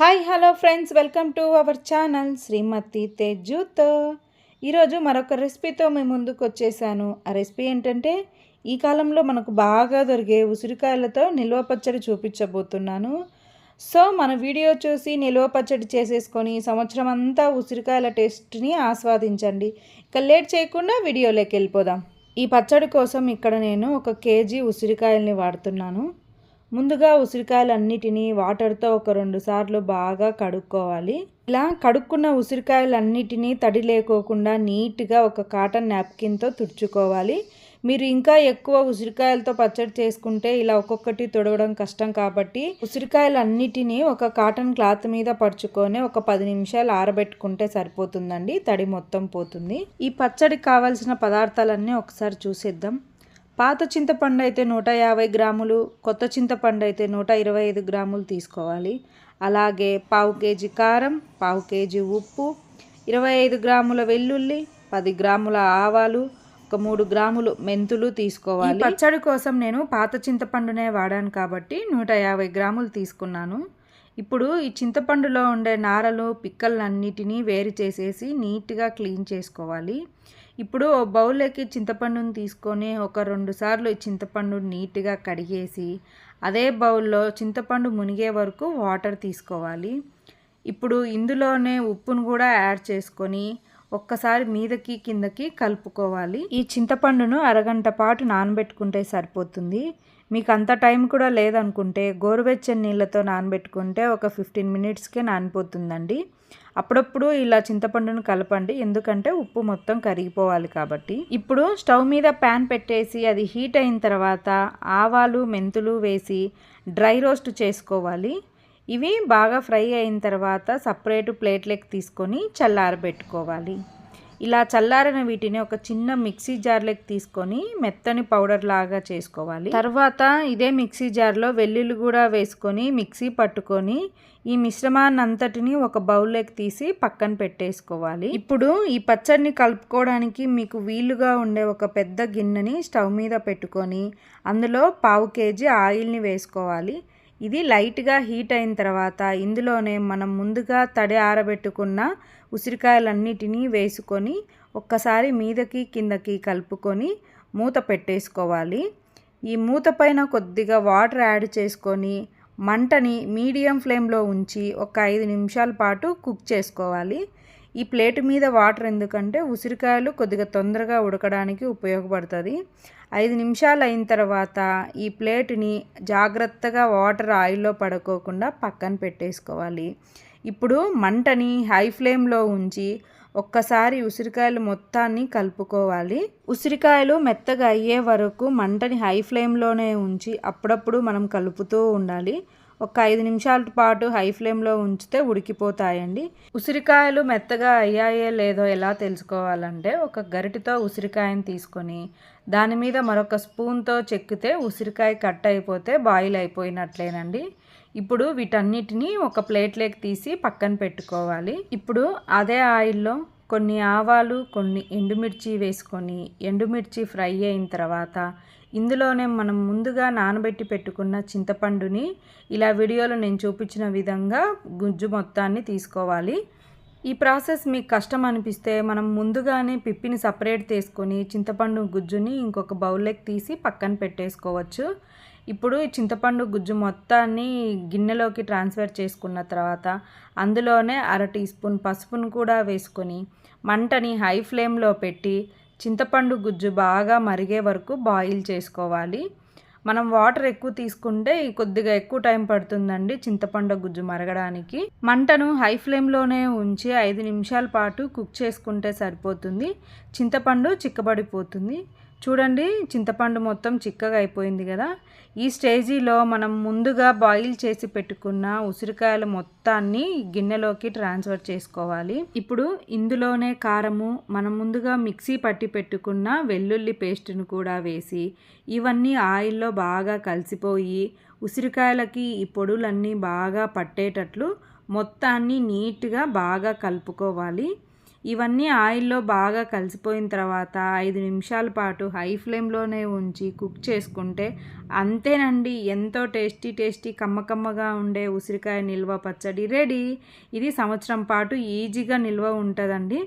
Hi hello friends welcome to our channel Shrimati తేజుతో. ఈరోజు మరొక రెసిపీతో మేము ముందుకు వచ్చేసాను. ఆ రెసిపీ ఏంటంటే ఈ కాలంలో మనకు బాగా దొరికే ఉసిరికాయలతో నిల్వ పచ్చడి చూపించబోతున్నాను. సో మన వీడియో చూసి నిల్వ పచ్చడి చేసేసుకొని సంవత్సరం అంతా ఉసిరికాయల టేస్ట్ని ఆస్వాదించండి. ఇక లేట్ చేయకుండా వీడియోలోకి వెళ్ళిపోదాం. ఈ పచ్చడి కోసం ఇక్కడ నేను ఒక కేజీ ఉసిరికాయల్ని వాడుతున్నాను. ముందుగా ఉసిరికాయలన్నిటినీ వాటర్తో ఒక రెండు సార్లు బాగా కడుక్కోవాలి. ఇలా కడుక్కున్న ఉసిరికాయలన్నిటినీ తడి లేకోకుండా నీట్గా ఒక కాటన్ నాప్కిన్తో తుడుచుకోవాలి. మీరు ఇంకా ఎక్కువ ఉసిరికాయలతో పచ్చడి చేసుకుంటే ఇలా ఒక్కొక్కటి తొడవడం కష్టం కాబట్టి ఉసిరికాయలన్నిటినీ ఒక కాటన్ క్లాత్ మీద పరుచుకొని ఒక పది నిమిషాలు ఆరబెట్టుకుంటే సరిపోతుందండి. తడి మొత్తం పోతుంది. ఈ పచ్చడికి కావాల్సిన పదార్థాలన్నీ ఒకసారి చూసేద్దాం. పాత చింతపండు అయితే నూట యాభై గ్రాములు కొత్త చింతపండు అయితే నూట ఇరవై ఐదు గ్రాములు తీసుకోవాలి. అలాగే పావు కేజీ కారం పావు కేజీ ఉప్పు ఇరవై ఐదు గ్రాముల వెల్లుల్లి పది గ్రాముల ఆవాలు ఒక మూడు గ్రాములు మెంతులు తీసుకోవాలి. పచ్చడి కోసం నేను పాత చింతపండునే వాడాను కాబట్టి నూట యాభై గ్రాములు తీసుకున్నాను. ఇప్పుడు ఈ చింతపండులో ఉండే నారలు పిక్కలన్నిటినీ వేరు చేసేసి నీట్గా క్లీన్ చేసుకోవాలి. ఇప్పుడు ఓ బౌల్లోకి చింతపండుని తీసుకొని ఒక రెండు సార్లు చింతపండు నీట్గా కడిగేసి అదే బౌల్లో చింతపండు మునిగే వరకు వాటర్ తీసుకోవాలి. ఇప్పుడు ఇందులోనే ఉప్పును కూడా యాడ్ చేసుకొని ఒక్కసారి మీదకి కిందకి కలుపుకోవాలి. ఈ చింతపండును అరగంట పాటు నానబెట్టుకుంటే సరిపోతుంది. మీకు అంత టైం కూడా లేదనుకుంటే గోరువెచ్చని నీళ్ళతో నానబెట్టుకుంటే ఒక ఫిఫ్టీన్ మినిట్స్కే నానిపోతుందండి. అప్పుడప్పుడు ఇలా చింతపండును కలపండి. ఎందుకంటే ఉప్పు మొత్తం కరిగిపోవాలి కాబట్టి. ఇప్పుడు స్టవ్ మీద ప్యాన్ పెట్టేసి అది హీట్ అయిన తర్వాత ఆవాలు మెంతులు వేసి డ్రై రోస్ట్ చేసుకోవాలి. ఇవి బాగా ఫ్రై అయిన తర్వాత సపరేట్ ప్లేట్లోకి తీసుకొని చల్లారబెట్టుకోవాలి. ఇలా చల్లారిన వీటిని ఒక చిన్న మిక్సీ జార్లోకి తీసుకొని మెత్తని పౌడర్ లాగా చేసుకోవాలి. తర్వాత ఇదే మిక్సీ జార్లో వెల్లుల్లి కూడా వేసుకొని మిక్సీ పట్టుకొని ఈ మిశ్రమాన్ని అంతటిని ఒక బౌల్లోకి తీసి పక్కన పెట్టేసుకోవాలి. ఇప్పుడు ఈ పచ్చడిని కలుపుకోవడానికి మీకు వీలుగా ఉండే ఒక పెద్ద గిన్నెని స్టవ్ మీద పెట్టుకొని అందులో పావు కేజీ ఆయిల్ని వేసుకోవాలి. ఇది లైట్గా హీట్ అయిన తర్వాత ఇందులోనే మనం ముందుగా తడి ఆరబెట్టుకున్న ఉసిరికాయలన్నిటినీ వేసుకొని ఒక్కసారి మీదకి కిందకి కలుపుకొని మూత పెట్టేసుకోవాలి. ఈ మూత పైన కొద్దిగా వాటర్ యాడ్ చేసుకొని మంటని మీడియం ఫ్లేమ్లో ఉంచి ఒక ఐదు నిమిషాల పాటు కుక్ చేసుకోవాలి. ఈ ప్లేట్ మీద వాటర్ ఎందుకంటే ఉసిరికాయలు కొద్దిగా తొందరగా ఉడకడానికి ఉపయోగపడుతుంది. ఐదు నిమిషాలు అయిన తర్వాత ఈ ప్లేట్ని జాగ్రత్తగా వాటర్ ఆయిల్లో పడుకోకుండా పక్కన పెట్టేసుకోవాలి. ఇప్పుడు మంటని హై ఫ్లేమ్లో ఉంచి ఒక్కసారి ఉసిరికాయలు మొత్తాన్ని కలుపుకోవాలి. ఉసిరికాయలు మెత్తగా అయ్యే వరకు మంటని హై ఫ్లేమ్లోనే ఉంచి అప్పుడప్పుడు మనం కలుపుతూ ఉండాలి. ఒక ఐదు నిమిషాల పాటు హై ఫ్లేమ్లో ఉంచితే ఉడికిపోతాయండి. ఉసిరికాయలు మెత్తగా అయ్యాయే లేదో ఎలా తెలుసుకోవాలంటే ఒక గరిటితో ఉసిరికాయని తీసుకొని దాని మీద మరొక స్పూన్తో చెక్కితే ఉసిరికాయ కట్ అయిపోతే బాయిల్ అయిపోయినట్లేనండి. ఇప్పుడు వీటన్నిటిని ఒక ప్లేట్లోకి తీసి పక్కన పెట్టుకోవాలి. ఇప్పుడు అదే ఆయిల్లో కొన్ని ఆవాలు కొన్ని ఎండుమిర్చి వేసుకొని ఎండుమిర్చి ఫ్రై అయిన తర్వాత ఇందులోనే మనం ముందుగా నానబెట్టి పెట్టుకున్న చింతపండుని ఇలా వీడియోలో నేను చూపించిన విధంగా గుజ్జు మొత్తాన్ని తీసుకోవాలి. ఈ ప్రాసెస్ మీకు కష్టం అనిపిస్తే మనం ముందుగానే పిప్పిని సపరేట్ తీసుకొని చింతపండు గుజ్జుని ఇంకొక బౌల్లోకి తీసి పక్కన పెట్టేసుకోవచ్చు. ఇప్పుడు చింతపండు గుజ్జు మొత్తాన్ని గిన్నెలోకి ట్రాన్స్ఫర్ చేసుకున్న తర్వాత అందులోనే అర టీ స్పూన్ పసుపును కూడా వేసుకొని మంటని హై ఫ్లేమ్లో పెట్టి చింతపండు గుజ్జు బాగా మరిగే వరకు బాయిల్ చేసుకోవాలి. మనం వాటర్ ఎక్కువ తీసుకుంటే కొద్దిగా ఎక్కువ టైం పడుతుందండి చింతపండు గుజ్జు మరగడానికి. మంటను హై ఫ్లేమ్లోనే ఉంచి ఐదు నిమిషాల పాటు కుక్ చేసుకుంటే సరిపోతుంది. చింతపండు చిక్కబడిపోతుంది. చూడండి చింతపండు మొత్తం చిక్కగా అయిపోయింది కదా. ఈ స్టేజీలో మనం ముందుగా బాయిల్ చేసి పెట్టుకున్న ఉసిరికాయల మొత్తాన్ని గిన్నెలోకి ట్రాన్స్ఫర్ చేసుకోవాలి. ఇప్పుడు ఇందులోనే కారము మనం ముందుగా మిక్సీ పట్టి పెట్టుకున్న వెల్లుల్లి పేస్ట్ను కూడా వేసి ఇవన్నీ ఆయిల్లో బాగా కలిసిపోయి ఉసిరికాయలకి ఈ పొడులన్నీ బాగా పట్టేటట్లు మొత్తాన్ని నీట్గా బాగా కలుపుకోవాలి. ఇవన్నీ ఆయిల్లో బాగా కలిసిపోయిన తర్వాత ఐదు నిమిషాల పాటు హై ఫ్లేమ్లోనే ఉంచి కుక్ చేసుకుంటే అంతేనండి. ఎంతో టేస్టీ టేస్టీ కమ్మకమ్మగా ఉండే ఉసిరికాయ నిల్వ పచ్చడి రెడీ. ఇది సంవత్సరం పాటు ఈజీగా నిల్వ ఉంటుందండి.